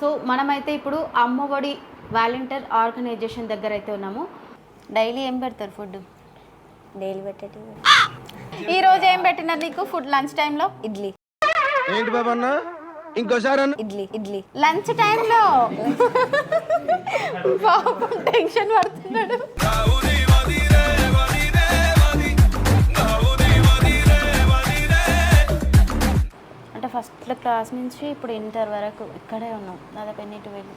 So మనమైతే ఇప్పుడు Amma Vodi volunteer organisation దగ్గర అయితే ఉన్నాము. డైలీ ఏం పెడతారు ఫుడ్? డైలీ పెట్టేటి ఈ రోజు ఏం పెట్టినారు నీకు ఫుడ్? లంచ్ టైంలో? ఇడ్లీ. ఏంటి బాబా అన్న? ఇంకోసారి అన్న. ఇడ్లీ ఇడ్లీ. లంచ్ టైంలో? పాపం టెన్షన్ పడుతున్నాడు. ఫస్ట్ క్లాస్ నుంచి ఇప్పుడు ఇంటర్ వరకు ఇక్కడే ఉన్నాం. దాదాపు ఎన్ని ట్వెల్వ్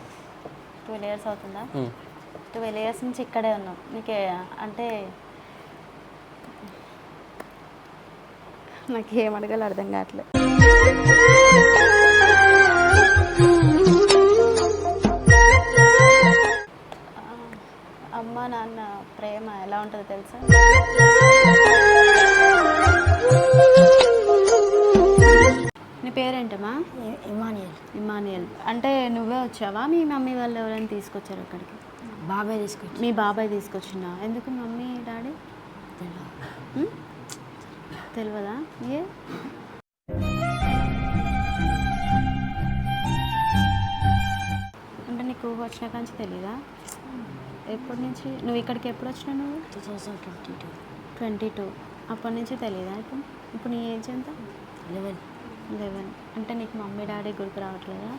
ట్వెల్వ్ ఇయర్స్ అవుతుందా? ట్వెల్వ్ ఇయర్స్ నుంచి ఇక్కడే ఉన్నాం. నీకే అంటే నాకు ఏం అడగాలో అర్థం కావట్లేదు. అమ్మ నాన్న ప్రేమ ఎలా ఉంటుందో తెలుసా? ఇమానియల్. ఇమానియల్. అంటే నువ్వే వచ్చావా? మీ మమ్మీ వాళ్ళు ఎవరైనా తీసుకొచ్చారు అక్కడికి బాబాయ్ తీసుకొచ్చి మీ బాబాయ్ తీసుకొచ్చిందా? ఎందుకు మమ్మీ డాడీ? తెలియదా ఏ? అంటే నీకు ఊహ వచ్చిన కాంచి తెలీదా? ఎప్పటి నుంచి? నువ్వు ఇక్కడికి ఎప్పుడు వచ్చినావు నువ్వు? Two thousand twenty two. Twenty two. అప్పటి నుంచి తెలీదా ఇప్పుడు? ఇప్పుడు నీ ఏజ్ ఎంత? లెవెన్. లెవెన్. అంటే నీకు మమ్మీ డాడీ గుర్తు రావట్లేదా?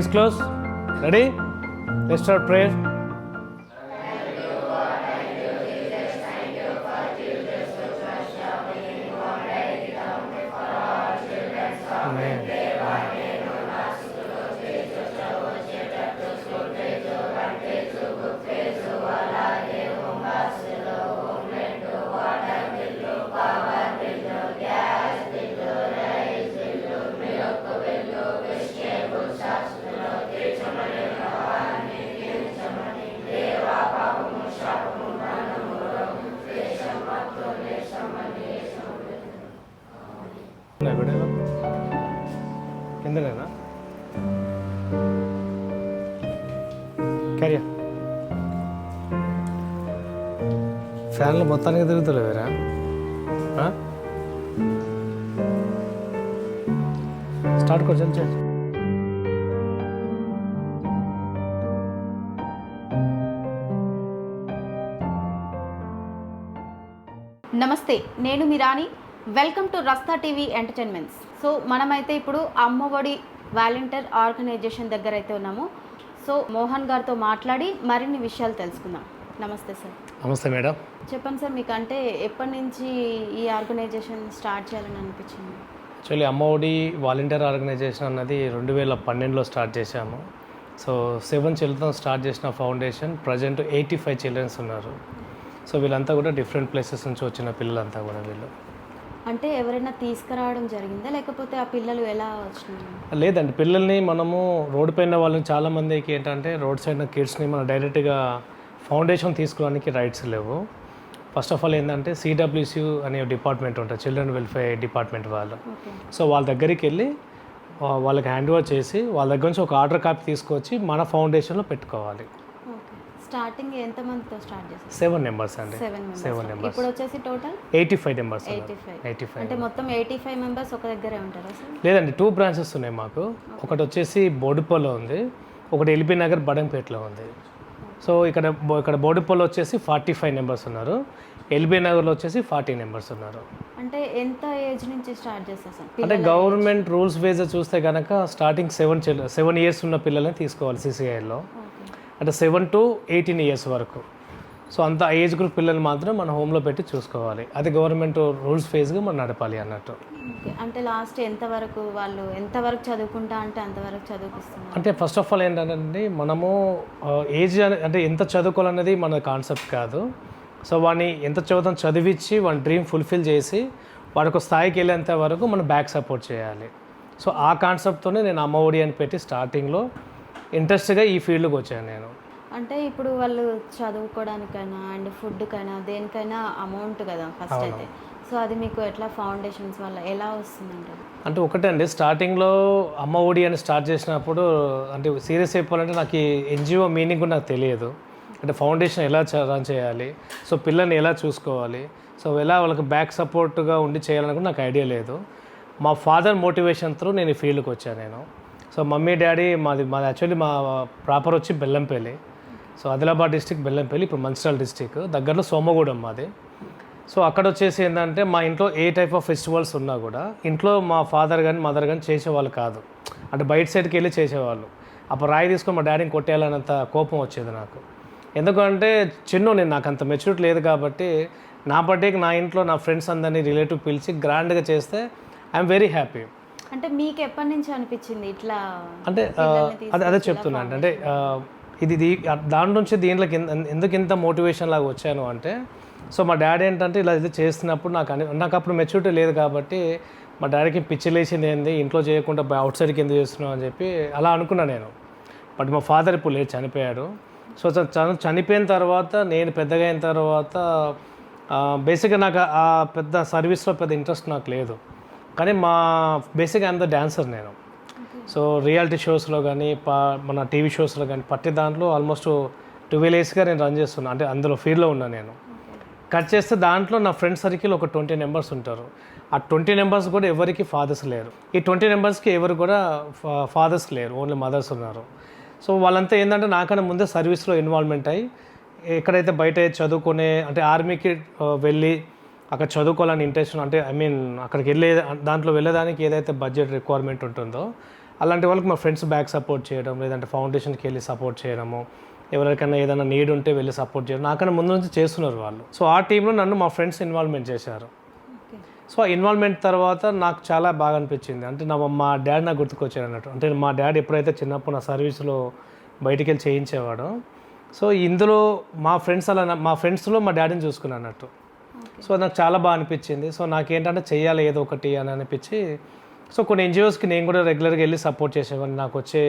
Eyes closed. Ready? Let's start prayer. ఉన్నాయి కిందనేనా? క్యారియర్. ఫ్యాన్లు మొత్తానికి తిరుగుతలేవేరా? స్టార్ట్ కొంచెం చేసి నమస్తే నేను Mirani welcome to Rasta TV entertainments. So మనమైతే ఇప్పుడు అమ్మఒడి వాలంటీర్ ఆర్గనైజేషన్ దగ్గర అయితే ఉన్నాము. సో మోహన్ గారితో మాట్లాడి మరిన్ని విషయాలు తెలుసుకుందాం. నమస్తే సార్. నమస్తే మేడం. చెప్పండి సార్ మీకు అంటే ఎప్పటి నుంచి ఈ ఆర్గనైజేషన్ స్టార్ట్ చేయాలని అనిపించింది? యాక్చువల్లీ అమ్మఒడి వాలంటీర్ ఆర్గనైజేషన్ అన్నది రెండు వేల పన్నెండులో స్టార్ట్ చేశాము. సో సెవెన్ చిల్డ్రన్ స్టార్ట్ చేసిన foundation present eighty five childrens ఉన్నారు. సో వీళ్ళంతా కూడా డిఫరెంట్ ప్లేసెస్ నుంచి వచ్చిన పిల్లలంతా కూడా వీళ్ళు. అంటే ఎవరైనా తీసుకురావడం జరిగిందా? లేకపోతే ఆ పిల్లలు ఎలా వచ్చినాయి లేదండి పిల్లల్ని మనము రోడ్డు పైన వాళ్ళని చాలామందికి ఏంటంటే రోడ్ సైడ్ కిడ్స్ని మనం డైరెక్ట్గా ఫౌండేషన్ తీసుకోవడానికి రైట్స్ లేవు. ఫస్ట్ ఆఫ్ ఆల్ ఏంటంటే సిడబ్ల్యూసి అనే డిపార్ట్మెంట్ ఉంటుంది చిల్డ్రన్ వెల్ఫేర్ డిపార్ట్మెంట్ వాళ్ళు. సో వాళ్ళ దగ్గరికి వెళ్ళి వాళ్ళకి హ్యాండ్ ఓవర్ చేసి వాళ్ళ దగ్గర నుంచి ఒక ఆర్డర్ కాపీ తీసుకొచ్చి మన ఫౌండేషన్లో పెట్టుకోవాలి. స్టార్టింగ్ ఎంత మందితో స్టార్ట్ చేస్తారు సెవెన్ నెంబర్స్ అండి. సెవెన్ నెంబర్స్ ఇప్పుడు వచ్చేసి total eighty five numbers eighty five అంటే మొత్తం ఎయిటీ ఫైవ్ మెంబర్స్ ఒక దగ్గరే ఉంటారా సార్? లేదండి టూ బ్రాంచెస్ ఉన్నాయి మాకు. ఒకటి వచ్చేసి బోడిపోలో ఉంది. ఒకటి ఎల్బీ నగర్ బడంపేటలో ఉంది. సో ఇక్కడ ఇక్కడ బోడిపోలో వచ్చేసి ఫార్టీ ఫైవ్ నెంబర్స్ ఉన్నారు. ఎల్బీ నగర్లో వచ్చేసి ఫార్టీ నెంబర్స్ ఉన్నారు. అంటే ఎంత ఏజ్ నుంచి స్టార్ట్ చేస్తారు సార్? అంటే గవర్నమెంట్ రూల్స్ బేస్ చూస్తే కనుక స్టార్టింగ్ సెవెన్ సెవెన్ ఇయర్స్ ఉన్న పిల్లల్ని తీసుకోవాలి సిసిఐలో అంటే సెవెన్ టు ఎయిటీన్ ఇయర్స్ వరకు. సో అంత ఏజ్ గ్రూప్ పిల్లలు మాత్రం మన హోమ్లో పెట్టి చూసుకోవాలి. అది గవర్నమెంట్ రూల్స్ ఫేస్గా మనం నడపాలి అన్నట్టు. అంటే లాస్ట్ ఎంత వరకు వాళ్ళు ఎంత వరకు చదువుకుంటా అంటే అంతవరకు చదివిస్తున్నారు అంటే ఫస్ట్ ఆఫ్ ఆల్ ఏంటంటే మనము ఏజ్ అంటే ఎంత చదువుకోవాలనేది మన కాన్సెప్ట్ కాదు. సో వాడిని ఎంత చదువుతాం చదివించి వాడి డ్రీమ్ ఫుల్ఫిల్ చేసి వాడికి ఒక స్థాయికి వెళ్ళేంత వరకు మనం బ్యాక్ సపోర్ట్ చేయాలి. సో ఆ కాన్సెప్ట్తోనే నేను అమ్మ ఒడి అని పెట్టి స్టార్టింగ్లో ఇంట్రెస్ట్గా ఈ ఫీల్డ్కి వచ్చాను నేను. అంటే ఇప్పుడు వాళ్ళు చదువుకోవడానికైనా అండ్ ఫుడ్కైనా దేనికైనా అమౌంట్ కదా ఫస్ట్ అయితే. సో అది మీకు ఎట్లా ఫౌండేషన్స్ వల్ల ఎలా వస్తుందంటారు? అంటే ఒకటే అండి స్టార్టింగ్లో అమ్మ ఒడి అని స్టార్ట్ చేసినప్పుడు అంటే సీరియస్ అయిపోవాలంటే నాకు ఈ ఎన్జిఓ మీనింగ్ కూడా నాకు తెలియదు. అంటే ఫౌండేషన్ ఎలా రన్ చేయాలి సో పిల్లల్ని ఎలా చూసుకోవాలి సో ఎలా వాళ్ళకి బ్యాక్ సపోర్ట్గా ఉండి చేయాలని కూడా నాకు ఐడియా లేదు. మా ఫాదర్ మోటివేషన్ త్రూ నేను ఈ ఫీల్డ్కి వచ్చాను నేను. సో మమ్మీ డాడీ మాది మాది యాక్చువల్లీ మా ప్రాపర్ వచ్చి బెల్లంపల్లి. సో ఆదిలాబాద్ డిస్టిక్ బెల్లంపల్లి ఇప్పుడు మంచిర్యాల డిస్టిక్. దగ్గరలో సోమగూడెం మాది. సో అక్కడ వచ్చేసి ఏంటంటే మా ఇంట్లో ఏ టైప్ ఆఫ్ ఫెస్టివల్స్ ఉన్నా కూడా ఇంట్లో మా ఫాదర్ కానీ మదర్ కానీ చేసేవాళ్ళు కాదు. అంటే బయట సైడ్కి వెళ్ళి చేసేవాళ్ళు. అప్పుడు రాయి తీసుకొని మా డాడీని కొట్టేయాలన్నంత కోపం వచ్చేది నాకు. ఎందుకంటే చిన్న నేను నాకు అంత మెచ్యూరిటీ లేదు కాబట్టి నా బర్త్డేకి నా ఇంట్లో నా ఫ్రెండ్స్ అందరినీ రిలేటివ్ పిలిచి గ్రాండ్గా చేస్తే ఐఎమ్ వెరీ హ్యాపీ. అంటే మీకు ఎప్పటి నుంచి అనిపించింది ఇట్లా అంటే అదే అదే చెప్తున్నా అండి. అంటే ఇది దాని నుంచి దీంట్లోకి ఎందుకు ఇంత మోటివేషన్ లాగా వచ్చాను అంటే సో మా డాడీ ఏంటంటే ఇలా ఇది చేస్తున్నప్పుడు నాకు అని నాకు అప్పుడు మెచ్యూరిటీ లేదు కాబట్టి మా డాడీకి పిచ్చిలేసింది ఏంది ఇంట్లో చేయకుండా అవుట్ సైడ్కి ఎందుకు చేస్తున్నావు అని చెప్పి అలా అనుకున్నా నేను. బట్ మా ఫాదర్ ఇప్పుడు లేడు చనిపోయాడు. సో చనిపోయిన తర్వాత నేను పెద్దగా అయిన తర్వాత బేసిక్గా నాకు ఆ పెద్ద సర్వీస్లో పెద్ద ఇంట్రెస్ట్ నాకు లేదు. కానీ మా బేసిక్గా అంత డాన్సర్ నేను. సో రియాలిటీ షోస్లో కానీ పా మన టీవీ షోస్లో కానీ పట్టి దాంట్లో ఆల్మోస్ట్ ట్వెల్వ్ ఇయర్స్గా నేను రన్ చేస్తున్నాను అంటే అందులో ఫీల్డ్లో ఉన్నాను నేను. కట్ చేస్తే దాంట్లో నా ఫ్రెండ్ సర్కిల్ ఒక ట్వంటీ నెంబర్స్ ఉంటారు. ఆ ట్వంటీ నెంబర్స్ కూడా ఎవరికి ఫాదర్స్ లేరు. ఈ ట్వంటీ నెంబర్స్కి ఎవరు కూడా ఫాదర్స్ లేరు. ఓన్లీ మదర్స్ ఉన్నారు. సో వాళ్ళంతా ఏంటంటే నాకన్నా ముందే సర్వీస్లో ఇన్వాల్వ్మెంట్ అయ్యి ఎక్కడైతే బయట చదువుకునే అంటే ఆర్మీకి ఆ, వెళ్ళి అక్కడ చదువుకోవాలని ఇంట్రెస్ట్ అంటే ఐ మీన్ అక్కడికి వెళ్ళే దాంట్లో వెళ్ళడానికి ఏదైతే బడ్జెట్ రిక్వైర్మెంట్ ఉంటుందో అలాంటి వాళ్ళకి మా ఫ్రెండ్స్ బ్యాక్ సపోర్ట్ చేయడం లేదంటే ఫౌండేషన్కి వెళ్ళి సపోర్ట్ చేయడము ఎవరికైనా ఏదైనా నీడ్ ఉంటే వెళ్ళి సపోర్ట్ చేయడం నాకన్నా ముందు నుంచి చేస్తున్నారు వాళ్ళు. సో ఆ టీంలో నన్ను మా ఫ్రెండ్స్ ఇన్వాల్వ్మెంట్ చేశారు. సో ఆ ఇన్వాల్వ్మెంట్ తర్వాత నాకు చాలా బాగా అనిపించింది. అంటే నా మా డాడీ నాకు గుర్తుకొచ్చాడు అన్నట్టు. అంటే మా డాడీ ఎప్పుడైతే చిన్నప్పుడు నా సర్వీస్లో బయటికి వెళ్ళి చేయించేవాడో సో ఇందులో మా ఫ్రెండ్స్ అలా మా ఫ్రెండ్స్లో మా డాడీని చూసుకున్నాను అన్నట్టు. సో నాకు చాలా బాగా అనిపించింది. సో నాకేంటంటే చెయ్యాలి ఏదో ఒకటి అని అనిపించి సో కొన్ని ఎన్జిఓస్కి నేను కూడా రెగ్యులర్గా వెళ్ళి సపోర్ట్ చేసేవాడిని. నాకు వచ్చే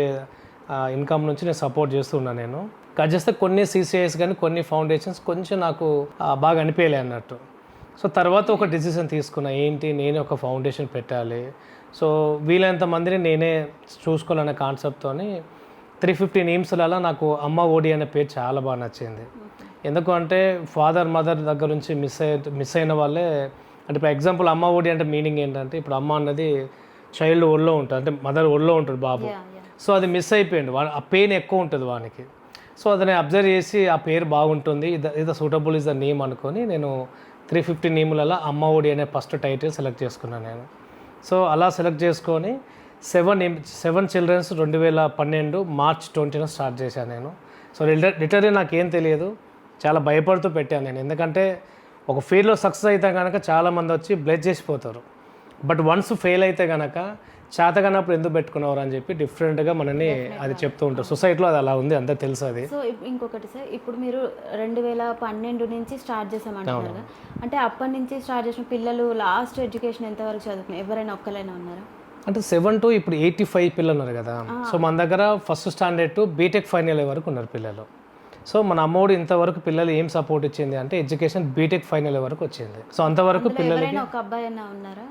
ఇన్కమ్ నుంచి నేను సపోర్ట్ చేస్తున్నాను నేను. కట్ చేస్తే కొన్ని సీసీఐస్ కానీ కొన్ని ఫౌండేషన్స్ కొంచెం నాకు బాగా అనిపించలే అన్నట్టు. సో తర్వాత ఒక డిసిషన్ తీసుకున్నా ఏంటి నేనే ఒక ఫౌండేషన్ పెట్టాలి. సో వీలైనంత మందిని నేనే చూసుకోవాలనే కాన్సెప్ట్తోని త్రీ ఫిఫ్టీ నేమ్స్లలో నాకు అమ్మ ఓడి అనే పేరు చాలా బాగా నచ్చింది. ఎందుకంటే ఫాదర్ మదర్ దగ్గర నుంచి మిస్ అయ్యే మిస్ అయిన వాళ్ళే అంటే ఇప్పుడు ఎగ్జాంపుల్ అమ్మ ఓడి అంటే మీనింగ్ ఏంటంటే ఇప్పుడు అమ్మ అన్నది చైల్డ్ ఒళ్ళో ఉంటుంది అంటే మదర్ ఒళ్ళో ఉంటుంది బాబు. సో అది మిస్ అయిపోయింది వా ఆ పెయిన్ ఎక్కువ ఉంటుంది వానికి. సో అదని అబ్జర్వ్ చేసి ఆ పేరు బాగుంటుంది ఇది ఇది సూటబుల్ ఇస్ ద నేమ్ అనుకొని నేను త్రీ ఫిఫ్టీ నేములలో అమ్మ ఒడి అనే ఫస్ట్ టైటిల్ సెలెక్ట్ చేసుకున్నాను నేను. సో అలా సెలెక్ట్ చేసుకొని సెవెన్ సెవెన్ చిల్డ్రన్స్ రెండు వేల పన్నెండు మార్చ్ ట్వంటీన స్టార్ట్ చేశాను నేను. సో లిటరీ నాకేం తెలియదు చాలా భయపడుతూ పెట్టాను నేను. ఎందుకంటే ఒక ఫీల్డ్లో సక్సెస్ అయితే కనుక చాలామంది వచ్చి బ్లెడ్ చేసిపోతారు. బట్ వన్స్ ఫెయిల్ అయితే కనుక చేతగానప్పుడు ఎందుకు పెట్టుకున్నారు అని చెప్పి డిఫరెంట్గా మనని అది చెప్తూ ఉంటారు. సొసైటీలో అది అలా ఉంది అంతా తెలుసు అది. సో ఇంకొకటి సార్ ఇప్పుడు మీరు రెండు వేల పన్నెండు నుంచి స్టార్ట్ చేసామంటున్నారు కదా అంటే అప్పటి నుంచి స్టార్ట్ చేసిన పిల్లలు లాస్ట్ ఎడ్యుకేషన్ ఎంతవరకు చదువుకున్నారు ఎవరైనా ఒక్కరైనా ఉన్నారా? అంటే సెవెన్ టు ఇప్పుడు ఎయిటీ ఫైవ్ పిల్లలు ఉన్నారు కదా. సో మన దగ్గర first standard to BTech final వరకు ఉన్నారు పిల్లలు. సో మన అమ్మఒడి ఇంతవరకు పిల్లలు ఏం సపోర్ట్ ఇచ్చింది అంటే ఎడ్యుకేషన్ బీటెక్ ఫైనల్ వరకు వచ్చింది. సో అంతవరకు పిల్లలకి ఎవరైనా ఒక అబ్బాయి అన్న ఉన్నారా?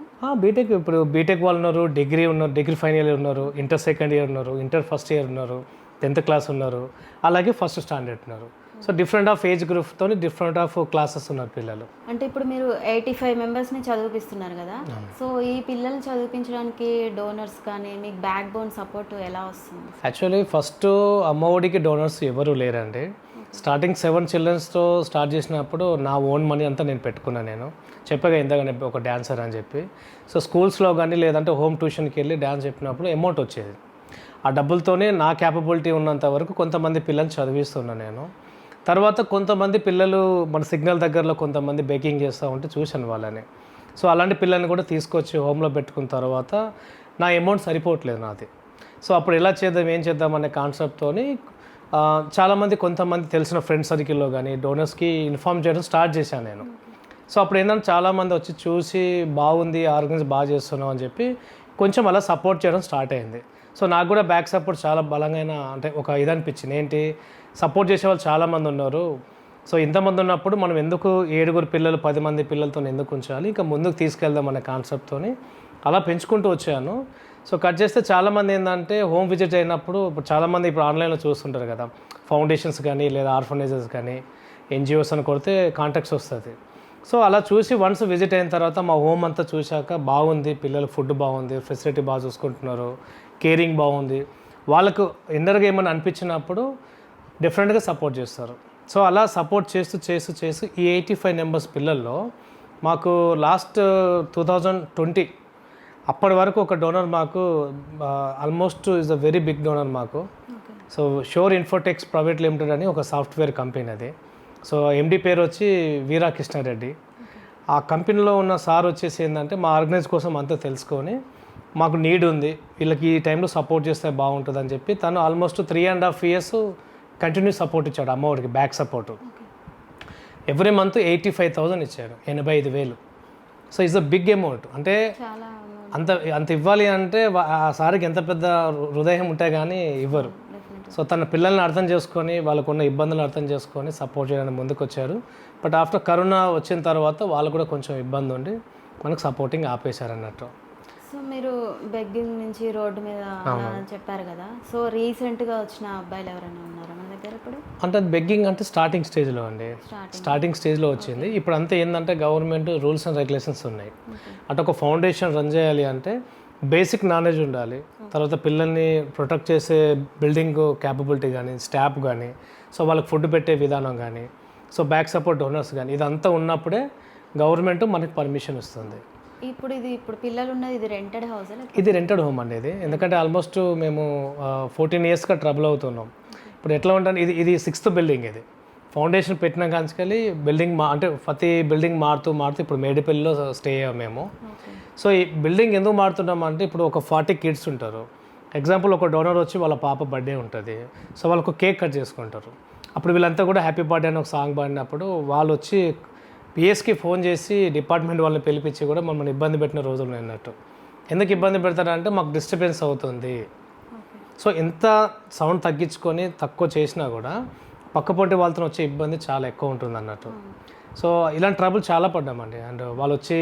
బీటెక్ ఇప్పుడు బీటెక్ వాళ్ళు ఉన్నారు డిగ్రీ ఉన్నారు డిగ్రీ ఫైనల్ ఇయర్ ఉన్నారు ఇంటర్ సెకండ్ ఇయర్ ఉన్నారు ఇంటర్ ఫస్ట్ ఇయర్ ఉన్నారు టెన్త్ క్లాస్ ఉన్నారు అలాగే ఫస్ట్ స్టాండర్డ్ ఉన్నారు. సో డిఫరెంట్ ఆఫ్ ఏజ్ గ్రూప్తో డిఫరెంట్ ఆఫ్ క్లాసెస్ ఉన్నారు పిల్లలు. అంటే ఇప్పుడు మీరు ఎయిటీ ఫైవ్ మెంబర్స్ని చదివిపిస్తున్నారు కదా? సో ఈ పిల్లల్ని చదివించడానికి డోనర్స్ కానీ మీకు బ్యాక్ బోన్ సపోర్ట్ ఎలా వస్తుంది? యాక్చువల్లీ ఫస్ట్ అమ్మఒడికి డోనర్స్ ఎవరు లేరండి. స్టార్టింగ్ సెవెన్ చిల్డ్రన్స్తో స్టార్ట్ చేసినప్పుడు నా ఓన్ మనీ అంతా నేను పెట్టుకున్నాను నేను. చెప్పగా ఇందాక నేను ఒక డాన్సర్ అని చెప్పి. సో స్కూల్స్లో కానీ లేదంటే హోమ్ ట్యూషన్కి వెళ్ళి డ్యాన్స్ చెప్పినప్పుడు అమౌంట్ వచ్చేది. ఆ డబ్బులతోనే నా క్యాపబిలిటీ ఉన్నంత వరకు కొంతమంది పిల్లల్ని చదివిస్తున్నాను నేను. తర్వాత కొంతమంది పిల్లలు మన సిగ్నల్ దగ్గరలో కొంతమంది బేకింగ్ చేస్తూ ఉంటే చూశాను వాళ్ళని. సో అలాంటి పిల్లల్ని కూడా తీసుకొచ్చి హోమ్లో పెట్టుకున్న తర్వాత నా అమౌంట్ సరిపోవట్లేదు నాది. సో అప్పుడు ఎలా చేద్దాం ఏం చేద్దాం అనే కాన్సెప్ట్తో చాలామంది కొంతమంది తెలిసిన ఫ్రెండ్ సర్కిల్లో కానీ డోనర్స్కి ఇన్ఫామ్ చేయడం స్టార్ట్ చేశాను నేను. సో అప్పుడు ఏంటంటే చాలామంది వచ్చి చూసి బాగుంది ఆర్గనైజ్ బాగా చేస్తున్నాం అని చెప్పి కొంచెం అలా సపోర్ట్ చేయడం స్టార్ట్ అయింది. సో నాకు కూడా బ్యాక్ సపోర్ట్ చాలా బలంగా అంటే ఒక ఇది అనిపించింది ఏంటి? సపోర్ట్ చేసే వాళ్ళు చాలామంది ఉన్నారు. సో ఇంతమంది ఉన్నప్పుడు మనం ఎందుకు ఏడుగురు పిల్లలు పది మంది పిల్లలతో ఎందుకు ఉంచాలి? ఇంకా ముందుకు తీసుకెళ్దాం అనే కాన్సెప్ట్తోని అలా పెంచుకుంటూ వచ్చాను. సో కట్ చేస్తే చాలామంది ఏంటంటే హోమ్ విజిట్ అయినప్పుడు ఇప్పుడు చాలామంది ఇప్పుడు ఆన్లైన్లో చూస్తుంటారు కదా. ఫౌండేషన్స్ కానీ లేదా ఆర్ఫనైజెస్ కానీ ఎన్జిఓస్ అని కొడితే కాంటాక్ట్స్ వస్తుంది. సో అలా చూసి వన్స్ విజిట్ అయిన తర్వాత మా హోమ్ అంతా చూశాక బాగుంది పిల్లలు ఫుడ్ బాగుంది ఫెసిలిటీ బాగా చూసుకుంటున్నారు. కేరింగ్ బాగుంది. వాళ్ళకు ఇన్నర్గా ఏమైనా అనిపించినప్పుడు డిఫరెంట్గా సపోర్ట్ చేస్తారు. సో అలా సపోర్ట్ చేస్తూ చేస్తూ చేస్తూ ఈ ఎయిటీ ఫైవ్ నెంబర్స్ పిల్లల్లో మాకు లాస్ట్ టూ థౌజండ్ ట్వంటీ అప్పటి వరకు ఒక డోనర్ మాకు almost is a very big donor మాకు. So Shore Infotex private limited అని ఒక సాఫ్ట్వేర్ కంపెనీ అది. సో ఎండి పేరు వచ్చి వీరా కృష్ణారెడ్డి. ఆ కంపెనీలో ఉన్న సార్ వచ్చేసి ఏంటంటే మా ఆర్గనైజ్ కోసం అంతా తెలుసుకొని మాకు నీడ్ ఉంది. వీళ్ళకి ఈ టైంలో సపోర్ట్ చేస్తే బాగుంటుంది అని చెప్పి తను almost three and half years continue support ఇచ్చాడు అమ్మఒడికి back support every month eighty five thousand ఇచ్చాడు ఎనభై ఐదు వేలు. So it's a big amount అంటే అంత అంత ఇవ్వాలి అంటే ఆ సార్కి ఎంత పెద్ద హృదయం ఉంటే కానీ ఇవ్వరు. సో తన పిల్లల్ని అర్థం చేసుకొని వాళ్ళకున్న ఇబ్బందులు అర్థం చేసుకొని సపోర్ట్ చేయడానికి ముందుకు వచ్చారు బట్ ఆఫ్టర్ కరోనా వచ్చిన తర్వాత వాళ్ళు కూడా కొంచెం ఇబ్బంది ఉండి మనకు సపోర్టింగ్ ఆపేశారు అన్నట్టు సో మీరు బెగ్గింగ్ నుంచి రోడ్డు మీద చెప్పారు కదా. సో రీసెంట్గా వచ్చిన అబ్బాయిలు ఎవరైనా ఉన్నారా మన దగ్గర ఇప్పుడు? అంటే బెగ్గింగ్ అంటే స్టార్టింగ్ స్టేజ్లో అండి. స్టార్టింగ్ స్టేజ్లో వచ్చింది. ఇప్పుడు అంతా ఏంటంటే గవర్నమెంట్ రూల్స్ అండ్ రెగ్యులేషన్స్ ఉన్నాయి. అంటే ఒక ఫౌండేషన్ రన్ చేయాలి అంటే బేసిక్ నాలెడ్జ్ ఉండాలి. తర్వాత పిల్లల్ని ప్రొటెక్ట్ చేసే బిల్డింగ్ క్యాపబిలిటీ కానీ స్టాఫ్ కానీ సో వాళ్ళకి ఫుడ్ పెట్టే విధానం కానీ సో బ్యాక్ సపోర్ట్ డోనర్స్ కానీ ఇదంతా ఉన్నప్పుడే గవర్నమెంట్ మనకి పర్మిషన్ ఇస్తుంది. ఇప్పుడు ఇది ఇప్పుడు పిల్లలు ఉన్నది ఇది రెంటెడ్ హౌస్ ఇది రెంటెడ్ హోమ్ అండి ఇది. ఎందుకంటే ఆల్మోస్ట్ మేము ఫోర్టీన్ ఇయర్స్గా ట్రబుల్ అవుతున్నాం. ఇప్పుడు ఎట్లా ఉంటుంది ఇది ఇది సిక్స్త్ బిల్డింగ్ ఇది. ఫౌండేషన్ పెట్టిన కాంచుకెళ్ళి బిల్డింగ్ మా అంటే ప్రతి బిల్డింగ్ మారుతూ మారుతూ ఇప్పుడు మేడిపల్లిలో స్టే అయ్యాం మేము. సో ఈ బిల్డింగ్ ఎందుకు మారుతున్నాం అంటే ఇప్పుడు ఒక ఫార్టీ కిడ్స్ ఉంటారు. ఎగ్జాంపుల్ ఒక డోనర్ వచ్చి వాళ్ళ పాప బర్త్డే ఉంటుంది. సో వాళ్ళకు కేక్ కట్ చేసుకుంటారు. అప్పుడు వీళ్ళంతా కూడా హ్యాపీ బర్త్డే అని ఒక సాంగ్ పాడినప్పుడు వాళ్ళు వచ్చి పిఎస్కి ఫోన్ చేసి డిపార్ట్మెంట్ వాళ్ళని పిలిపించి కూడా మమ్మల్ని ఇబ్బంది పెట్టిన రోజులు అన్నట్టు. ఎందుకు ఇబ్బంది పెడతారంటే మాకు డిస్టర్బెన్స్ అవుతుంది. సో ఎంత సౌండ్ తగ్గించుకొని తక్కువ చేసినా కూడా పక్కపొంటి వాళ్ళతో వచ్చే ఇబ్బంది చాలా ఎక్కువ ఉంటుంది అన్నట్టు. సో ఇలాంటి ట్రబుల్ చాలా పడ్డామండి. అండ్ వాళ్ళు వచ్చి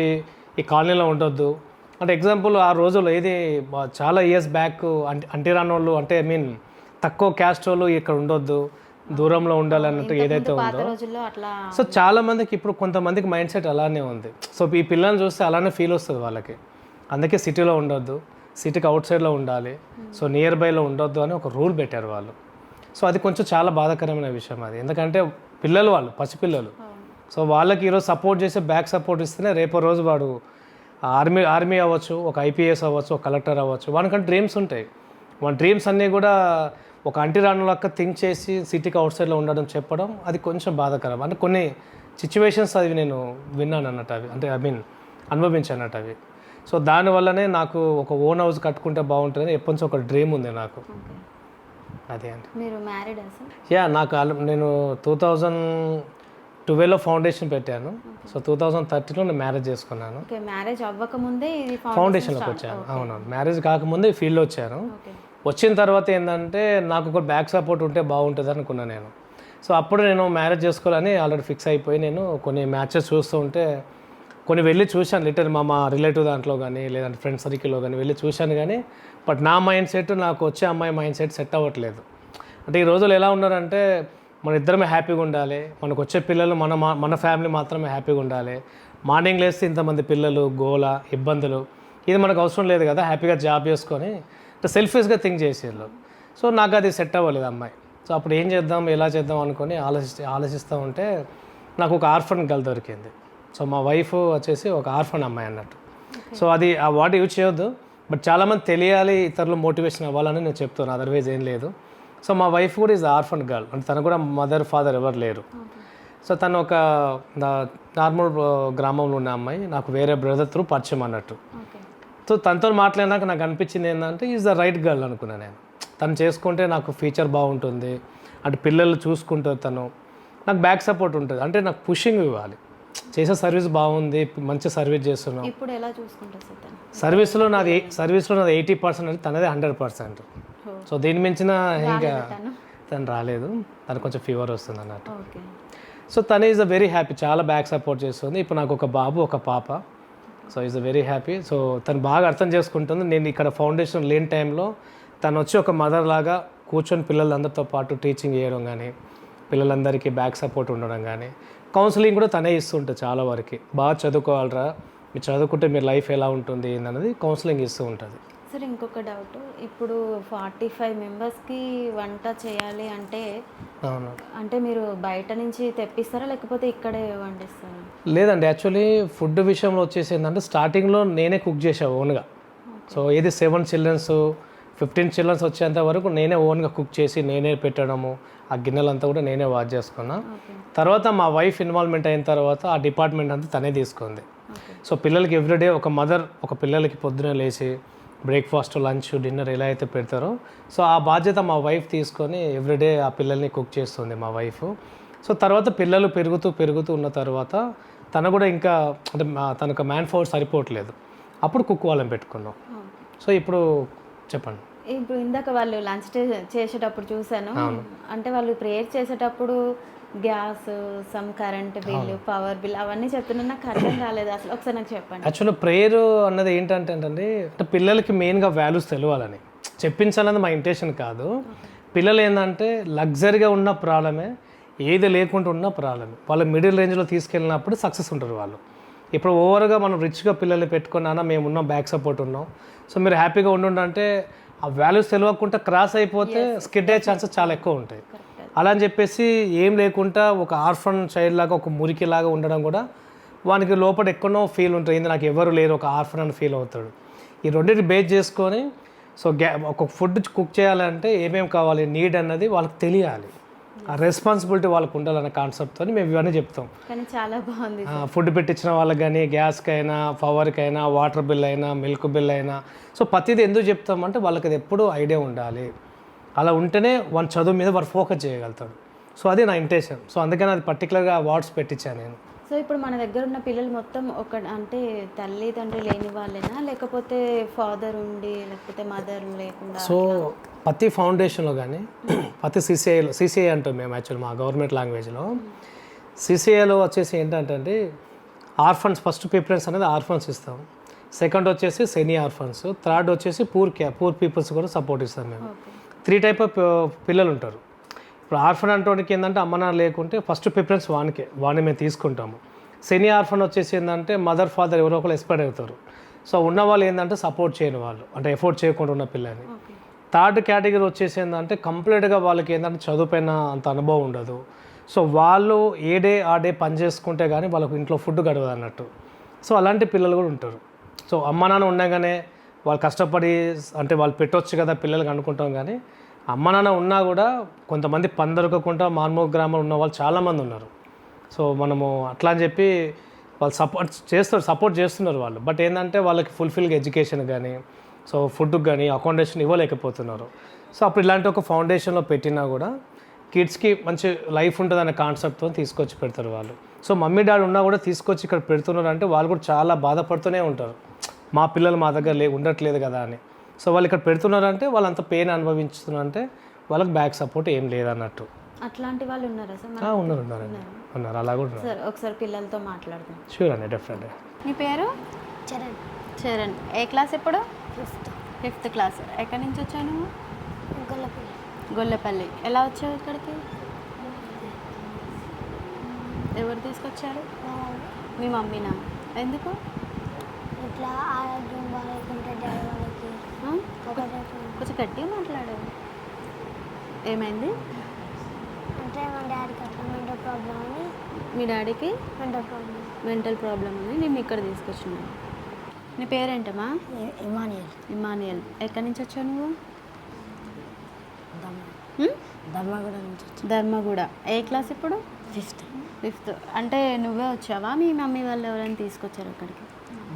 ఈ కాలనీలో ఉండొద్దు. అంటే ఎగ్జాంపుల్ ఆ రోజుల్లో ఏది చాలా ఇయర్స్ బ్యాక్ అంటే అంటిరాని వాళ్ళు అంటే ఐ మీన్ తక్కువ క్యాస్ట్ వాళ్ళు ఇక్కడ ఉండొద్దు. దూరంలో ఉండాలి అన్నట్టు ఏదైతే ఉందో. సో చాలా మందికి ఇప్పుడు కొంతమందికి మైండ్ సెట్ అలానే ఉంది. సో ఈ పిల్లల్ని చూస్తే అలానే ఫీల్ వస్తుంది వాళ్ళకి. అందుకే సిటీలో ఉండొద్దు. సిటీకి అవుట్ సైడ్లో ఉండాలి. సో నియర్ బైలో ఉండొద్దు అని ఒక రూల్ పెట్టారు వాళ్ళు. సో అది కొంచెం చాలా బాధాకరమైన విషయం అది. ఎందుకంటే పిల్లలు వాళ్ళు పసిపిల్లలు. సో వాళ్ళకి ఈరోజు సపోర్ట్ చేసే బ్యాక్ సపోర్ట్ ఇస్తేనే రేపో రోజు వాడు ఆర్మీ ఆర్మీ అవ్వచ్చు ఒక ఐపీఎస్ అవ్వచ్చు ఒక కలెక్టర్ అవ్వచ్చు. వానికంటే డ్రీమ్స్ ఉంటాయి. మన డ్రీమ్స్ అన్నీ కూడా ఒక అంటి రాను లెక్క థింక్ చేసి సిటీకి అవుట్ సైడ్లో ఉండడం చెప్పడం అది కొంచెం బాధాకరం. అంటే కొన్ని సిచ్యువేషన్స్ అవి నేను విన్నాను అన్నట్టు అవి. అంటే ఐ మీన్ అనుభవించాను అన్నట్టు అవి. సో దానివల్లనే నాకు ఒక ఓన్ హౌస్ కట్టుకుంటే బాగుంటుందని ఎప్పటి నుంచి ఒక డ్రీమ్ ఉంది నాకు. అదే అండి. మీరు మ్యారీడా యా నాకు నేను టూ థౌజండ్ ట్వెల్వ్లో ఫౌండేషన్ పెట్టాను. సో టూ థౌజండ్ థర్టీలో నేను మ్యారేజ్ చేసుకున్నాను. మ్యారేజ్ అవ్వకముందే ఫౌండేషన్లోకి వచ్చాను. అవునవును. మ్యారేజ్ కాకముందే ఫీల్డ్లో వచ్చాను. వచ్చిన తర్వాత ఏంటంటే నాకు ఒక బ్యాక్ సపోర్ట్ ఉంటే బాగుంటుంది అనుకున్నాను నేను. సో అప్పుడు నేను మ్యారేజ్ చేసుకోవాలని ఆల్రెడీ ఫిక్స్ అయిపోయి నేను కొన్ని మ్యాచెస్ చూస్తూ ఉంటే కొన్ని వెళ్ళి చూశాను. లిటర్ మా మా రిలేటివ్ దాంట్లో కానీ లేదంటే ఫ్రెండ్ సర్కిల్లో కానీ వెళ్ళి చూశాను కానీ బట్ నా మైండ్ సెట్ నాకు వచ్చే అమ్మాయి మైండ్ సెట్ సెట్ అవ్వట్లేదు. అంటే ఈ రోజులు ఎలా ఉన్నారంటే మన ఇద్దరమే హ్యాపీగా ఉండాలి. మనకు వచ్చే పిల్లలు మన మా- మన ఫ్యామిలీ మాత్రమే హ్యాపీగా ఉండాలి. మార్నింగ్ లేస్తే ఇంతమంది పిల్లలు గోల ఇబ్బందులు ఇది మనకు అవసరం లేదు కదా హ్యాపీగా జాబ్ చేసుకొని సెల్ఫిష్గా థింక్ చేసేళ్ళు. సో నాకు అది సెట్ అవ్వలేదు అమ్మాయి. సో అప్పుడు ఏం చేద్దాం ఎలా చేద్దాం అనుకొని ఆలోచిస్తే ఆలోచిస్తూ ఉంటే నాకు ఒక ఆర్ఫన్ గర్ల్ దొరికింది. సో మా వైఫ్ వచ్చేసి ఒక ఆర్ఫన్ అమ్మాయి అన్నట్టు. సో అది ఆ వర్డ్ యూజ్ చేయొద్దు బట్ చాలామంది తెలియాలి ఇతరులు మోటివేషన్ అవ్వాలని నేను చెప్తాను అదర్వైజ్ ఏం లేదు. సో మా వైఫ్ కూడా ఈజ్ ఆర్ఫన్ గర్ల్ అంటే తను కూడా మదర్ ఫాదర్ ఎవరు లేరు. సో తను ఒక నార్మల్ గ్రామంలో ఉన్న అమ్మాయి నాకు వేరే బ్రదర్ త్రూ పరిచయం అన్నట్టు. సో తనతో మాట్లాడినాక నాకు అనిపించింది ఏంటంటే ఈజ్ ద రైట్ గర్ల్ అనుకున్నాను నేను. తను చేసుకుంటే నాకు ఫ్యూచర్ బాగుంటుంది. అంటే పిల్లలు చూసుకుంటారు తను. నాకు బ్యాక్ సపోర్ట్ ఉంటుంది. అంటే నాకు పుషింగ్ ఇవ్వాలి. చేసే సర్వీస్ బాగుంది. మంచి సర్వీస్ చేస్తున్నాం. ఇప్పుడు ఎలా చూసుకుంటారు సర్వీస్లో నాది సర్వీస్లో నాది ఎయిటీ పర్సెంట్ అంటే తనదే హండ్రెడ్ పర్సెంట్. సో దీని మించిన ఇంకా తను? రాలేదు. తను కొంచెం ఫీవర్ వస్తుంది అన్నట్టు. సో తను ఈజ్ అ వెరీ హ్యాపీ చాలా బ్యాక్ సపోర్ట్ చేస్తుంది. ఇప్పుడు నాకు ఒక బాబు ఒక పాప. So is very happy so తను బాగా అర్థం చేసుకుంటుంది. నేను ఇక్కడ ఫౌండేషన్ లేని టైంలో తను వచ్చి ఒక మదర్ లాగా కూర్చొని పిల్లలందరితో పాటు టీచింగ్ చేయడం కానీ పిల్లలందరికీ బ్యాక్ సపోర్ట్ ఉండడం కానీ కౌన్సిలింగ్ కూడా తనే ఇస్తుంటుంది చాలా వరకు. బాగా చదువుకోవాలరా. మీరు చదువుకుంటే మీ లైఫ్ ఎలా ఉంటుంది ఏందన్నది కౌన్సిలింగ్ ఇస్తూ ఉంటుంది. సార్ ఇంకొక డౌట్ ఇప్పుడు ఫార్టీ ఫైవ్ మెంబర్స్కి వంట చేయాలి అంటే అంటే మీరు బయట నుంచి తెప్పిస్తారా లేకపోతే ఇక్కడే వండిస్తారా? లేదండి యాక్చువల్లీ ఫుడ్ విషయంలో వచ్చేసి ఏంటంటే స్టార్టింగ్లో నేనే కుక్ చేసా ఓన్గా. సో ఏది సెవెన్ చిల్డ్రన్స్ ఫిఫ్టీన్ చిల్డ్రన్స్ వచ్చేంత వరకు నేనే ఓన్గా కుక్ చేసి నేనే పెట్టడము ఆ గిన్నెలంతా కూడా నేనే వాచ్ చేసుకున్నా. తర్వాత మా వైఫ్ ఇన్వాల్వ్మెంట్ అయిన తర్వాత ఆ డిపార్ట్మెంట్ అంతా తనే తీసుకుంది. సో పిల్లలకి ఎవ్రీడే ఒక మదర్ ఒక పిల్లలకి పొద్దున లేచి బ్రేక్ఫాస్ట్ లంచ్ డిన్నర్ ఎలా అయితే పెడతారో. సో ఆ బాధ్యత మా వైఫ్ తీసుకొని ఎవ్రీడే ఆ పిల్లల్ని కుక్ చేస్తుంది మా వైఫ్. సో తర్వాత పిల్లలు పెరుగుతూ పెరుగుతూ ఉన్న తర్వాత తను కూడా ఇంకా అంటే తనకు మ్యాన్ పవర్ సరిపోవట్లేదు. అప్పుడు కుక్ వాళ్ళని పెట్టుకున్నాం. సో ఇప్పుడు చెప్పండి. ఇప్పుడు ఇందాక వాళ్ళు లంచ్ చేసేటప్పుడు చూశాను. అంటే వాళ్ళు ప్రేయర్ చేసేటప్పుడు gas some current bill power bill అవన్నీ చెప్తున్నా నాకు అర్థం కాలేదు. అసలు ఒకసారి నాకు చెప్పండి. యాక్చువల్లీ ప్రేయర్ అన్నది ఏంటంటే అండి అంటే పిల్లలకి మెయిన్గా వాల్యూస్ తెలియాలని చెప్పించాలన్నది మా ఇంటెన్షన్ కాదు. పిల్లలు ఏంటంటే లగ్జరీగా ఉన్న ప్రాబ్లమే ఏది లేకుండా ఉన్న ప్రాబ్లమే. వాళ్ళ మిడిల్ రేంజ్లో తీసుకెళ్ళినప్పుడు సక్సెస్ ఉంటారు వాళ్ళు. ఇప్పుడు ఓవర్గా మనం రిచ్గా పిల్లల్ని పెట్టుకున్నానా మేము ఉన్నాం బ్యాక్ సపోర్ట్ ఉన్నాం. సో మీరు హ్యాపీగా ఉండండి అంటే ఆ వాల్యూస్ తెలియకుండా క్రాస్ అయిపోతే స్కిడ్ అయ్యే ఛాన్సెస్ చాలా ఎక్కువ ఉంటాయి. అలా అని చెప్పేసి ఏం లేకుండా ఒక ఆర్ఫన్ చైల్డ్ లాగా ఒక మురికి లాగా ఉండడం కూడా వానికి లోపల ఎక్కడో ఫీల్ ఉంటుంది. ఏంది నాకు ఎవరు లేరు ఒక ఆర్ఫన్ అని ఫీల్ అవుతాడు. ఈ రెండింటిని బేస్ చేసుకొని సో గ్యా ఒక ఫుడ్ కుక్ చేయాలంటే ఏమేమి కావాలి నీడ్ అన్నది వాళ్ళకి తెలియాలి. ఆ రెస్పాన్సిబిలిటీ వాళ్ళకు ఉండాలన్న కాన్సెప్ట్తో మేము ఇవన్నీ చెప్తాం. కానీ చాలా బాగుంది. ఫుడ్ పెట్టించిన వాళ్ళకి కానీ గ్యాస్కైనా పవర్కైనా వాటర్ బిల్ అయినా మిల్క్ బిల్ అయినా. సో ప్రతిదీ ఎందుకు చెప్తామంటే వాళ్ళకి అది ఎప్పుడూ ఐడియా ఉండాలి. అలా ఉంటేనే వాళ్ళ చదువు మీద వాడు ఫోకస్ చేయగలుగుతాడు. సో అది నా ఇంటెన్షన్ సో అందుకని అది పర్టికులర్గా అవార్డ్స్ పెట్టించాను నేను. సో ఇప్పుడు మన దగ్గర ఉన్న పిల్లలు మొత్తం ఒక అంటే తల్లి తండ్రి లేని వాళ్ళేనా? లేకపోతే ఫాదర్ ఉండి లేకపోతే మదర్ లేకుండా సో ప్రతి ఫౌండేషన్లో కానీ ప్రతి సిసిఐలో సిసిఐ అంటాం మేము యాక్చువల్ మా గవర్నమెంట్ లాంగ్వేజ్లో సిసిఐలో వచ్చేసి ఏంటంటే ఆర్ఫన్స్ ఫస్ట్ ప్రిఫరెన్స్ అనేది ఆర్ఫన్స్ ఇస్తాం. సెకండ్ వచ్చేసి సెనీ ఆర్ఫన్స్ థర్డ్ వచ్చేసి పూర్ క్యా పూర్ పీపుల్స్ కూడా సపోర్ట్ ఇస్తాం మేము. త్రీ టైప్ ఆఫ్ పిల్లలు ఉంటారు ఇప్పుడు ఆర్ఫన్ అంటోనికి ఏంటంటే అమ్మ నాన్న లేకుంటే ఫస్ట్ ప్రిఫరెన్స్ వానికే వాడిని మేము తీసుకుంటాము. సెనీ ఆర్ఫన్ వచ్చేసి ఏంటంటే మదర్ ఫాదర్ ఎవరో ఒకరు ఎక్స్పైర్ అవుతారు. సో ఉన్న వాళ్ళు ఏంటంటే సపోర్ట్ చేయని వాళ్ళు అంటే ఎఫోర్డ్ చేయకుండా ఉన్న పిల్లని. థర్డ్ కేటగిరీ వచ్చేసి ఏంటంటే కంప్లీట్గా వాళ్ళకి ఏంటంటే చదువుపైన అంత అనుభవం ఉండదు. సో వాళ్ళు ఏ డే ఆ డే పని చేసుకుంటే కానీ వాళ్ళకు ఇంట్లో ఫుడ్ గడవదు అన్నట్టు. సో అలాంటి పిల్లలు కూడా ఉంటారు. సో అమ్మ నాన్న ఉండగానే వాళ్ళు కష్టపడి అంటే వాళ్ళు పెట్టొచ్చు కదా పిల్లలకి అనుకుంటాం కానీ అమ్మ నాన్న ఉన్నా కూడా కొంతమంది పందొరకకుండా దొరకకుండా మార్మో గ్రామంలో ఉన్న వాళ్ళు చాలామంది ఉన్నారు. సో మనము అట్లా అని చెప్పి వాళ్ళు సపోర్ట్ చేస్తారు సపోర్ట్ చేస్తున్నారు వాళ్ళు. బట్ ఏంటంటే వాళ్ళకి ఫుల్ఫిల్గా ఎడ్యుకేషన్ కానీ సో ఫుడ్కి కానీ అకామిడేషన్ ఇవ్వలేకపోతున్నారు. సో అప్పుడు ఇలాంటి ఒక ఫౌండేషన్లో పెట్టినా కూడా కిడ్స్కి మంచి లైఫ్ ఉంటుంది అనే కాన్సెప్ట్తో తీసుకొచ్చి పెడతారు వాళ్ళు. సో మమ్మీ డాడీ ఉన్నా కూడా తీసుకొచ్చి ఇక్కడ పెడుతున్నారు అంటే వాళ్ళు కూడా చాలా బాధపడుతూనే ఉంటారు. మా పిల్లలు మా దగ్గర లే ఉండట్లేదు కదా అని. సో వాళ్ళు ఇక్కడ పెడుతున్నారంటే వాళ్ళు అంత పెయిన్ అనుభవించుతున్నారంటే వాళ్ళకి బ్యాక్ సపోర్ట్ ఏం లేదన్నట్టు. అట్లాంటి వాళ్ళు ఉన్నారా సార్? ఆ, ఉన్నారు ఉన్నారండి ఉన్నారు. అలా కూడా ఉన్నారు. సార్ ఒకసారి పిల్లలతో మాట్లాడదాం. షూర్ అండి డెఫినెట్గా నీ పేరు? చరణ్. చరణ్. ఏ క్లాస్ ఇప్పుడు? ఫిఫ్త్. Fifth class. ఎక్కడి నుంచి వచ్చావు నువ్వు? గొల్లపల్లి. గొల్లపల్లి. ఎలా వచ్చావు ఇక్కడికి? ఎవరు తీసుకొచ్చారు? మీ మమ్మీనా? ఎందుకు? ఇట్లా ఆరోగ్యం బాగాలేకుంటే డాడీ వాళ్ళకి ఆ? ఒకటే కొంచెం గట్టిగా మాట్లాడు. ఏమైంది? అంటే మా డాడీకి అట్లా మెంటల్ ప్రాబ్లం అని. మీ డాడీకి? మెంటల్ ప్రాబ్లం మెంటల్ ప్రాబ్లం ఉంది నేను ఇక్కడ తీసుకొచ్చినాను నీ పేరేంటమ్మా? ఇమానియల్. ఇమానియల్. ఎక్కడి నుంచి వచ్చావు నువ్వు? ధర్మగూడ నుంచి వచ్చి. ధర్మగూడ. ఏ క్లాస్ ఇప్పుడు? ఫిఫ్త్. ఫిఫ్త్. అంటే నువ్వే వచ్చావా? మీ మమ్మీ వాళ్ళు ఎవరైనా తీసుకొచ్చారు అక్కడికి?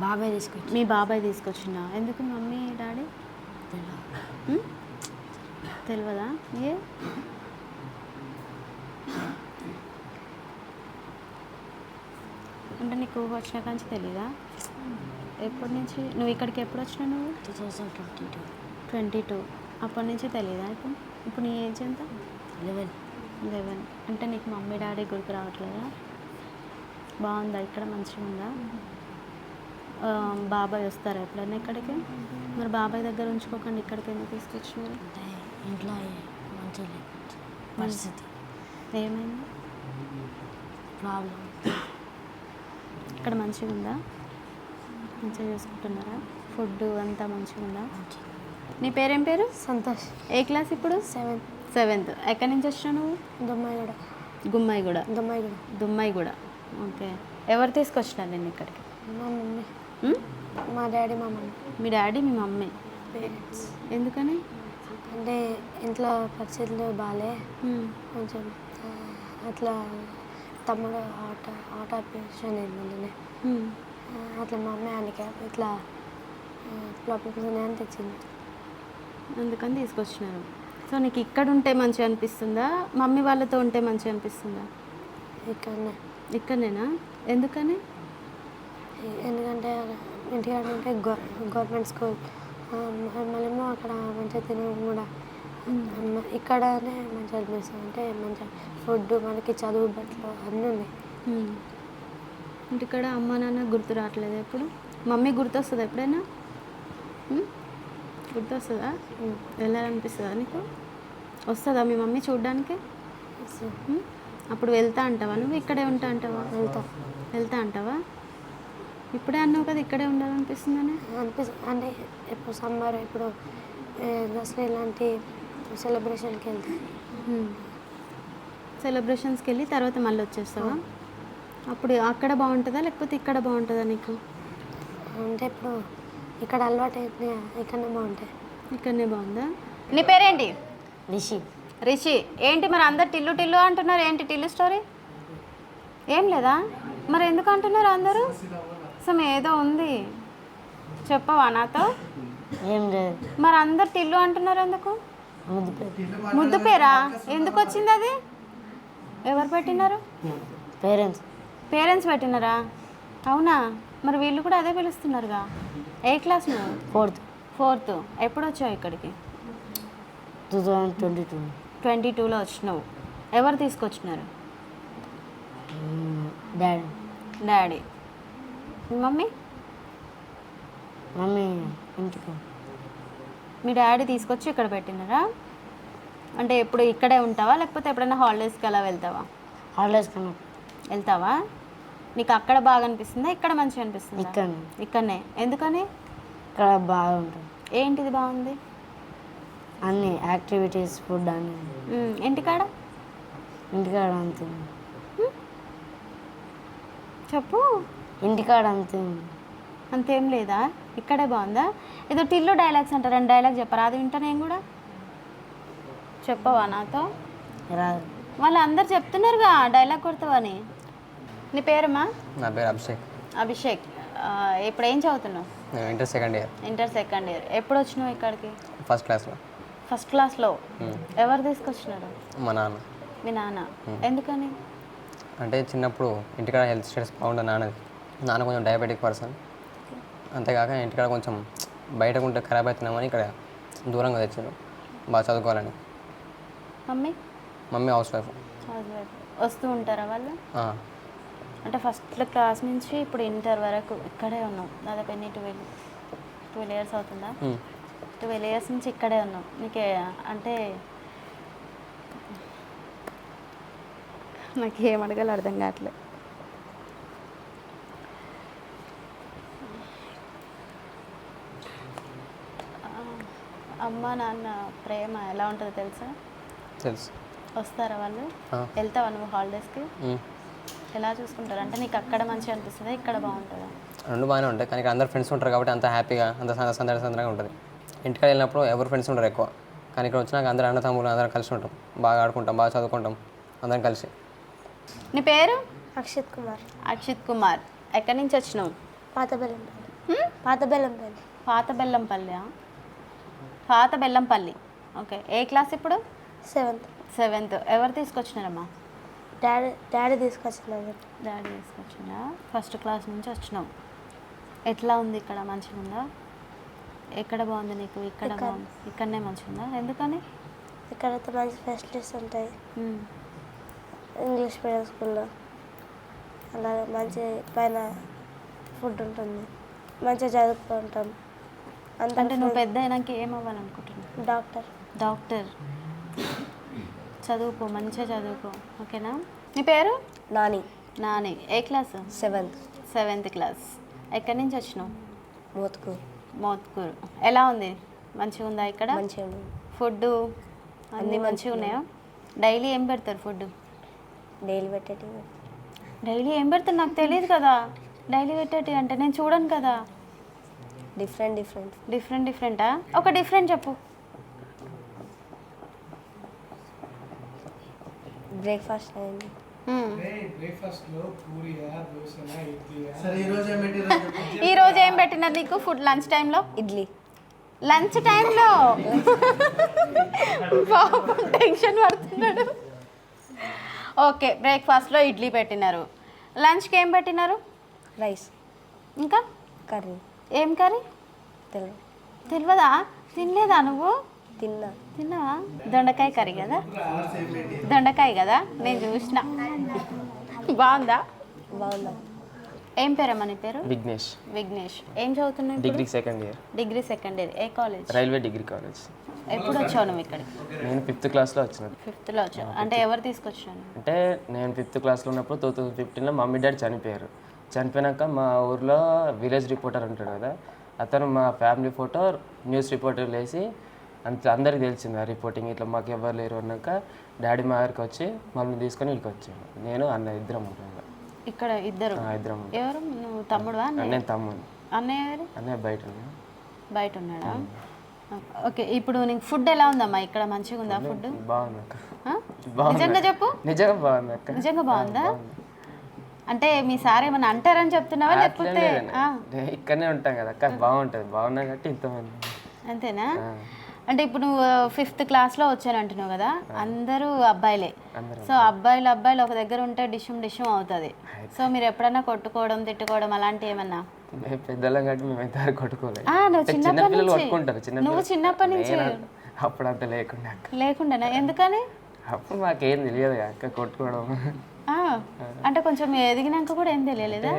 బాబాయ్ తీసుకొచ్చి. మీ బాబాయ్ తీసుకొచ్చిన ఎందుకు మమ్మీ డాడీ? తెలియదా ఏ? అంటే నీకు వచ్చిన కాంచి తెలీదా? ఎప్పటి నుంచి? నువ్వు ఇక్కడికి ఎప్పుడు వచ్చినావు నువ్వు? Two thousand twenty two. Twenty two అప్పటి నుంచి తెలీదా ఇప్పుడు? ఇప్పుడు నీ ఏజ్ ఎంత? లెవెన్. లెవెన్. అంటే నీకు మమ్మీ డాడీ గుర్తు రావట్లేదా? బాగుందా? ఇక్కడ మంచిగా ఉందా బాబాయ్ వస్తారా ఎప్పుడైనా ఇక్కడికి? మరి బాబాయ్ దగ్గర ఉంచుకోకండి ఇక్కడికి ఎందుకు తీసుకొచ్చినారు? ఇంట్లో లేకపోతే పరిస్థితి. ఏమైంది? ప్రాబ్లం ఇక్కడ మంచిగా ఉందా మంచిగా చూసుకుంటున్నారా? ఫుడ్ అంతా మంచిగా ఉందా నీ పేరేం పేరు? సంతోష్. ఏ క్లాస్ ఇప్పుడు? సెవెంత్. సెవెంత్. ఎక్కడి నుంచి వచ్చినావు నువ్వు? దుమ్మాయిగూడ. గుమ్మాయిగూడ. దుమ్మాయిగూడ. దుమ్మాయిగూడ. ఓకే. ఎవరు తీసుకొచ్చినారు నేను ఇక్కడికి? మా మమ్మీ? మా డాడీ మా మమ్మీ. మీ డాడీ మీ మమ్మీ? పేరెంట్స్ ఎందుకని? అంటే ఇంట్లో పరిస్థితులు బాగాలే ఉమ్. కొంచెం అట్లా తమ్ముడు ఆట ఆట ఆపరేషన్ అయింది మొన్ననే. ఆ, అట్లా మా అమ్మాయి హ్యాండిక్యాప్ ఇట్లా ప్రాబ్లమ్స్ ఉన్నాయని తెచ్చింది? అందుకని తీసుకొచ్చినారు. సో నీకు ఇక్కడ ఉంటే మంచిగా అనిపిస్తుందా? మమ్మీ వాళ్ళతో ఉంటే మంచిగా అనిపిస్తుందా? ఇక్కడనే. ఇక్కడనేనా? ఎందుకని? ఎందుకంటే ఇంటికాడ ఉంటే గవర్నమెంట్ స్కూల్. మళ్ళేమో అక్కడ మంచిగా తినడం కూడా. ఇక్కడనే మంచిగా అనిపిస్తుంది. అంటే మంచిగా ఫుడ్ మనకి చదువు బట్టలు అన్నీ ఉన్నాయి. అంటే ఇక్కడ అమ్మ నాన్న గుర్తు రావట్లేదు ఎప్పుడు? మమ్మీ గుర్తొస్తుందా ఎప్పుడైనా? గుర్తొస్తుందా. వెళ్ళాలనిపిస్తుందా నీకు? వస్తుందా మీ మమ్మీ చూడడానికి? అప్పుడు వెళ్తా అంటావా? నువ్వు ఇక్కడే ఉంటా అంటావా? వెళ్తా. వెళ్తా అంటావా? ఇప్పుడే అన్నావు కదా ఇక్కడే ఉండాలనిపిస్తుందని? అనిపిస్తుంది అంటే ఇప్పుడు సమ్మర్ ఇప్పుడు దసరా ఇలాంటి సెలబ్రేషన్కి వెళ్తా సెలబ్రేషన్స్కి వెళ్ళి తర్వాత మళ్ళీ వచ్చేస్తావా? అప్పుడు అక్కడ బాగుంటుందా లేకపోతే ఇక్కడ బాగుంటుందా నీకు? అంటే ఇప్పుడు ఇక్కడ అలవాటు అయితే ఇక్కడనే బాగుంటాయి. ఇక్కడనే బాగుందా? నీ పేరేంటి? రిషి. రిషి. ఏంటి మరి అందరు టిల్లు టిల్లు అంటున్నారు? ఏంటి టిల్లు స్టోరీ? ఏం లేదా? మరి ఎందుకు అంటున్నారు అందరూ? సో ఏదో ఉంది. చెప్పవా నాతో? ఏం లేదు. మరి అందరు టిల్లు అంటున్నారు ఎందుకు? ముద్దు పేరు? ఎందుకు వచ్చింది అది? ఎవరు పెట్టినారు? పేరెంట్స్. పేరెంట్స్ పెట్టినారా? అవునా? మరి వీళ్ళు కూడా అదే పిలుస్తున్నారుగా. ఏ క్లాస్ నువ్వు? ఫోర్త్. ఫోర్త్. ఎప్పుడు వచ్చావు ఇక్కడికి? Two thousand twenty two. Twenty టూలో వచ్చినావు. ఎవరు తీసుకొచ్చినారు? డాడీ. డాడీ. మమ్మీ? మమ్మీ ఇంటికి మీ డాడీ తీసుకొచ్చి ఇక్కడ పెట్టినారా? అంటే ఎప్పుడు ఇక్కడే ఉంటావా? లేకపోతే ఎప్పుడైనా హాలిడేస్కి అలా వెళ్తావా? హాలిడేస్ కన్నా వెళ్తావా? నీకు అక్కడ బాగా అనిపిస్తుందా? ఇక్కడ మంచిగా అనిపిస్తుందా? ఇక్కడ ఇక్కడనే. ఎందుకని? ఇక్కడ బాగుంటుంది ఏంటిది బాగుంది? అన్ని యాక్టివిటీస్ ఫుడ్ అన్ని. ఇంటికాడ? ఇంటికాడ అంతే. చెప్పు. ఇంటికాడ అంతే. అంతేం లేదా? ఇక్కడే బాగుందా? ఏదో టిల్లు డైలాగ్స్ అంటారు. రెండు డైలాగ్ చెప్పరా? అది వింటా నేను కూడా. చెప్పవా నాతో? రాదు వాళ్ళు అందరు చెప్తున్నారుగా డైలాగ్ కొడతావని. నీ పేరమ్మా? నా పేరు అభిషేక్. అభిషేక్. ఆ, ఇప్పుడు ఏం చదువుతున్నావు? నేను inter second year. Inter second year. ఎప్పుడు వచ్చినావు ఇక్కడికి? ఫస్ట్ క్లాస్లో. ఫస్ట్ క్లాస్లో? ఎవరు తీసుకొచ్చినారు? మా నాన్న. మీ నాన్న. ఎందుకని? అంటే చిన్నప్పుడు ఇంటికాడ హెల్త్ స్టేటస్ బాగుంటుంది నాన్నది. నాన్న కొంచెం డయాబెటిక్ పర్సన్ అంతేకాక ఇంటికాడ కొంచెం బయటకు ఉంటే ఖరాబ్ అవుతున్నామని ఇక్కడ దూరంగా తెచ్చారు. బాగా చదువుకోవాలని. మమ్మీ? మమ్మీ హౌస్ వైఫ్ వస్తూ ఉంటారా వాళ్ళు? అంటే ఫస్ట్ క్లాస్ నుంచి ఇప్పుడు ఇంటర్ వరకు ఇక్కడే ఉన్నాం. దాదాపు ఎన్ని ట్వెల్వ్ ట్వెల్వ్ ఇయర్స్ అవుతుందా. ట్వెల్వ్ ఇయర్స్ నుంచి ఇక్కడే ఉన్నాం. నీకే అంటే నాకు ఏం అడగాలి అర్థం కావట్లేదు ఆ, అమ్మ నాన్న ప్రేమ ఎలా ఉంటుందో తెలుసా? తెలుసు. వస్తారా వాళ్ళు. వెళ్తావా నువ్వు హాలిడేస్కి. ఎలా చూసుకుంటారు? అంటే నీకు అక్కడ మంచిగా అనిపిస్తుందా ఇక్కడ బాగుంటుందా? రెండు బాగానే ఉంటాయి. కానీ ఇక్కడ అందరు ఫ్రెండ్స్ ఉంటారు కాబట్టి అంత హ్యాపీగా అంత సంద- సందడి సందడిగా ఉంటుంది. ఇంటికి వెళ్ళినప్పుడు ఎవరు ఫ్రెండ్స్ ఉండరు ఎక్కువ. కానీ ఇక్కడ వచ్చినాక అందరు అన్న తమ్ముళ్ళు అందరం కలిసి ఉంటాం. బాగా ఆడుకుంటాం బాగా చదువుకుంటాం అందరం కలిసి. నీ పేరు? అక్షిత్ కుమార్. అక్షిత్ కుమార్. ఎక్కడి నుంచి వచ్చినావు? పాత బెల్లంపల్లి పాత బెల్లంపల్లి పాత బెల్లంపల్లి పాత బెల్లంపల్లి. ఓకే ఏ క్లాస్ ఇప్పుడు? సెవెంత్. సెవెంత్. ఎవరు తీసుకొచ్చినారమ్మా? డాడీ డాడీ తీసుకొచ్చినారు డాడీ తీసుకొచ్చినా ఫస్ట్ క్లాస్ నుంచి వచ్చినావు. ఎట్లా ఉంది ఇక్కడ? మంచిగా ఉందా? ఎక్కడ బాగుంది నీకు? ఇక్కడ బాగుంది. ఇక్కడనే మంచిగా ఉందా? ఎందుకని? ఇక్కడైతే మంచి ఫెసిలిటీస్ ఉంటాయి. మ్మ్. ఇంగ్లీష్ మీడియం స్కూల్లో. అలాగే మంచి పైన ఫుడ్ ఉంటుంది. మంచిగా చదువుకుంటాం. అంటే నువ్వు పెద్ద అయినాక ఏం అవ్వాలనుకుంటున్నావు డాక్టర్. డాక్టర్. చదువుకో మంచిగా చదువుకో. ఓకేనా? నీ పేరు? నాని. నాని. ఏ క్లాస్? సెవెంత్. Seventh class. ఎక్కడి నుంచి వచ్చినావు? మోత్కు మోత్కూరు. ఎలా ఉంది? మంచిగా ఉందా ఇక్కడ? మంచిగా ఉంది. ఫుడ్ అన్నీ మంచిగా ఉన్నాయా? డైలీ ఏం పెడతారు ఫుడ్ డైలీ పెట్టేటి డైలీ ఏం పెడతారు నాకు తెలియదు కదా. డైలీ పెట్టేటి అంటే నేను చూడను కదా. డిఫరెంట్ డిఫరెంట్ డిఫరెంట్ డిఫరెంటా ఒక డిఫరెంట్ చెప్పు. బ్రేక్ఫాస్ట్ అయింది మ్మ్. ఈ ఈ రోజు ఏం పెట్టినారు నీకు? ఫుడ్ లంచ్ టైంలో ఇడ్లీ లంచ్ టైంలో పాపం టెన్షన్ పడుతున్నాడు. ఓకే బ్రేక్ఫాస్ట్లో ఇడ్లీ పెట్టినారు. లంచ్కి ఏం పెట్టినారు? రైస్ ఇంకా? కర్రీ ఏం కర్రీ? తెలుగు తెలియదా తినలేదా నువ్వు? తిన్నా. తిన్నావా? దొండకాయ కర్రీ కదా? దొండకాయ కదా? నేను చూసిన. బాగుందా? బాగుందా? ఏం పేరమ్మా నీ పేరు? విఘ్నేష్. విఘ్నేష్. ఏం చదువుతున్నావు? Degree second year. Degree second year. ఏ కాలేజ్? Railway degree college. ఎప్పుడు వచ్చావు నువ్వు ఇక్కడికి? నేను ఫిఫ్త్ క్లాస్లో వచ్చినాను ఫిఫ్త్లో వచ్చావు. అంటే ఎవరు తీసుకొచ్చాను అంటే నేను ఫిఫ్త్ క్లాస్లో ఉన్నప్పుడు టూ థౌజండ్ ఫిఫ్టీన్లో మమ్మీ డాడీ చనిపోయారు. చనిపోయినాక మా ఊర్లో విలేజ్ రిపోర్టర్ ఉంటాడు కదా అతను మా ఫ్యామిలీ ఫోటో న్యూస్ రిపోర్టర్ వేసి అంత అందరికి తెలిసింది ఆ రిపోర్టింగ్. ఇట్లా మాకు ఎవరు లేరు అన్నాక డాడీ మా దగ్గరికి వచ్చి మమ్మల్ని తీసుకొని ఇక్కడికి వచ్చాను నేను అన్న ఇద్దరం ఉంటాం ఇక్కడ. ఇద్దరు. ఇద్దరం. ఎవరు? నువ్వు తమ్ముడువా? అన్నయ్య? నేను తమ్ముని అన్నయ్య అన్నయ్య బయట. బయట ఉన్నాడా? ఓకే ఇప్పుడు నీకు ఫుడ్ ఎలా ఉందమ్మా? ఇక్కడ మంచిగా ఉందా ఫుడ్? బాగుంది నిజంగా చెప్పు. నిజంగా బాగుంది నిజంగా బాగుందా. అంటే మీ సార్ ఏమన్నా అంటారని చెప్తున్నావా లేకపోతే? ఇక్కడనే ఉంటాం కదా. అక్క బాగుంటుంది. బాగున్నా కాబట్టి ఇంతమంది అంతేనా? అంటే ఇప్పుడు నువ్వు ఫిఫ్త్ క్లాస్లో వచ్చాను అంటున్నావు కదా. అందరూ అబ్బాయిలే. సో అబ్బాయిలు అబ్బాయిలు ఒక దగ్గర ఉంటే డిషుమ్ డిషుమ్ అవుతుంది. సో మీరు ఎప్పుడన్నా కొట్టుకోవడం తిట్టుకోవడం అలాంటి ఏమన్నా? పెద్దలం కాబట్టి మేము కొట్టుకోలేదు నువ్వు చిన్నప్పటి నుంచి. కొట్టుకుంటారు. చిన్న నువ్వు పిల్లలు- చిన్నప్పటి నుంచి. నేను అప్పుడు అంత లేకుండా లేకుండానా? ఎందుకని? అప్పుడు మాకేం తెలియదు అక్క కొట్టుకోవడం. అంటే కొంచెం ఎదిగినాక కూడా ఏం తెలియలేదా?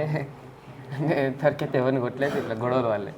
దొరికితే ఎవరిని కొట్టలేదు ఇట్లా గొడవలు వాళ్ళే.